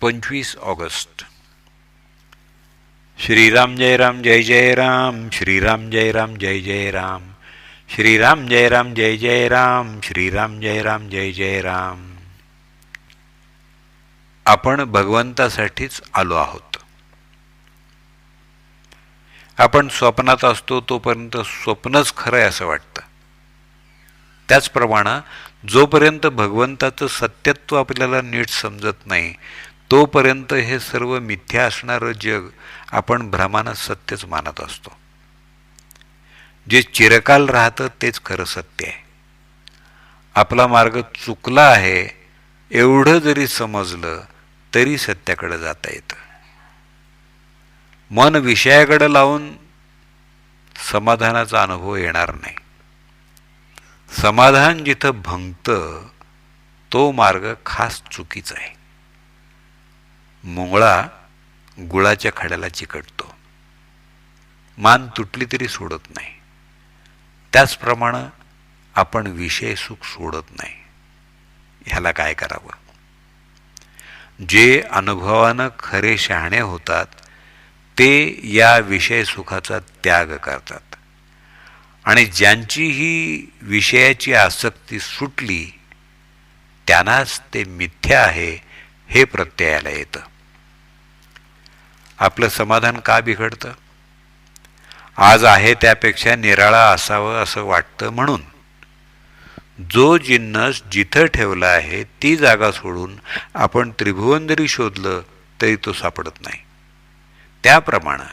पंचवीस ऑगस्ट. श्रीराम जय राम जय जय राम श्रीराम जय राम जय जय राम. श्रीराम जय राम जय जय राम श्रीराम जय राम जय जय राम. आपण भगवंतासाठीच आलो आहोत. आपण स्वप्नात असतो तोपर्यंत स्वप्नच खरं आहे असं वाटतं. त्याचप्रमाणे जोपर्यंत भगवंताचं सत्यत्व आपल्याला नीट समजत नाही तोपर्यंत हे सर्व मिथ्या असणारं जग आपण भ्रमानं सत्यच मानत असतो. जे चिरकाल राहतं तेच खरं सत्य आहे. आपला मार्ग चुकला आहे एवढं जरी समजलं तरी सत्याकडे जाता येतं. मन विषयाकडे लावून समाधानाचा अनुभव येणार नाही. समाधान जिथं भंगतं तो मार्ग खास चुकीचा आहे. मुंगळा गुळाच्या खड्याला चिकटतो. मान तुटली तरी सोडत नाही. त्याचप्रमाणे आपण विषय सुख सोडत नाही. ह्याला काय करावं? जे अनुभवानं खरे शहाणे होतात ते या विषय सुखाचा त्याग करतात. आणि ज्यांची ही विषयाची आसक्ती सुटली त्यांनाच ते मिथ्या आहे हे प्रत्ययाला येतं. आपलं समाधान का बिघडतं? आज आहे त्यापेक्षा निराळा असावं असं वाटतं म्हणून. जो जिन्नस जिथं ठेवला आहे ती जागा सोडून आपण त्रिभुवन जरी शोधलं तरी तो सापडत नाही. त्याप्रमाणे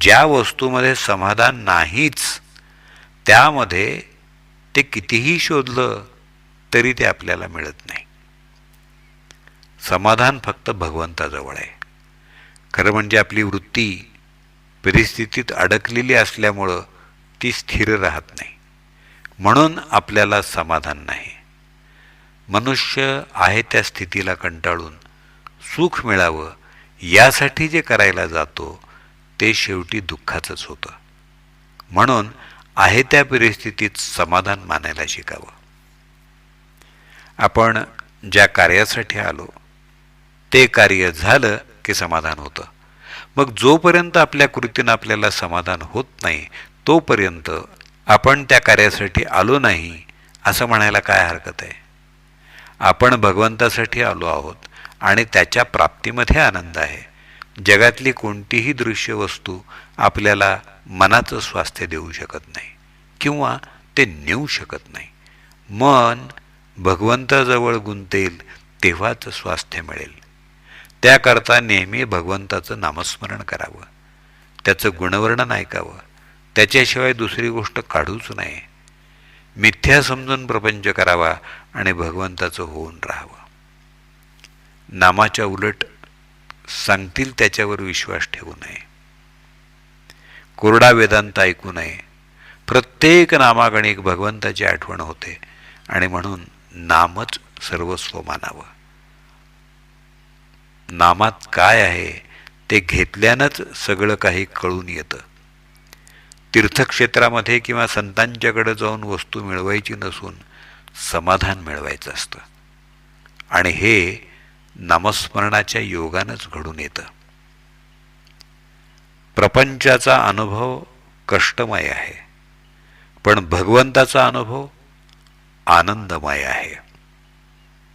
ज्या वस्तूमध्ये समाधान नाहीच त्यामध्ये ते कितीही शोधलं तरी ते आपल्याला मिळत नाही. समाधान फक्त भगवंताजवळ आहे. खरं म्हणजे आपली वृत्ती परिस्थितीत अडकलेली असल्यामुळं ती स्थिर राहत नाही. म्हणून आपल्याला समाधान नाही. मनुष्य आहे त्या स्थितीला कंटाळून सुख मिळावं यासाठी जे करायला जातो ते शेवटी दुःखाचंच होतं. म्हणून आहे त्या परिस्थितीत समाधान मानायला शिकावं. आपण ज्या कार्यासाठी आलो ते कार्य झालं की समाधान होतं. मग जोपर्यंत आपल्या कृतीनं आपल्याला समाधान होत नाही तोपर्यंत आपण त्या कार्यासाठी आलो नाही असं म्हणायला काय हरकत आहे? आपण भगवंतासाठी आलो आहोत आणि त्याच्या प्राप्तीमध्ये आनंद आहे. जगातली कोणतीही दृश्य वस्तू आपल्याला मनाचं स्वास्थ्य देऊ शकत नाही किंवा ते नेऊ शकत नाही. मन भगवंताजवळ गुंतेल तेव्हाच स्वास्थ्य मिळेल. त्याकरता नेहमी भगवंताचं नामस्मरण करावं. त्याचं गुणवर्णन ऐकावं. त्याच्याशिवाय दुसरी गोष्ट काढूच नये. मिथ्या समजून प्रपंच करावा आणि भगवंताचं होऊन राहावं. नामाच्या उलट सांगतील त्याच्यावर विश्वास ठेवू नये. कोरडा वेदांत ऐकू नये. प्रत्येक नामागणिक भगवंताची आठवण होते आणि म्हणून नामच सर्वस्व मानावं. नामात काय आहे ते घेतल्यानंच सगळं काही कळून येतं. तीर्थक्षेत्रामध्ये किंवा संतांच्याकडे जाऊन वस्तू मिळवायची नसून समाधान मिळवायचं असतं. आणि हे नामस्मरणाच्या योगानंच घडून येतं. प्रपंचाचा अनुभव कष्टमय आहे. पण भगवंताचा अनुभव आनंदमय आहे.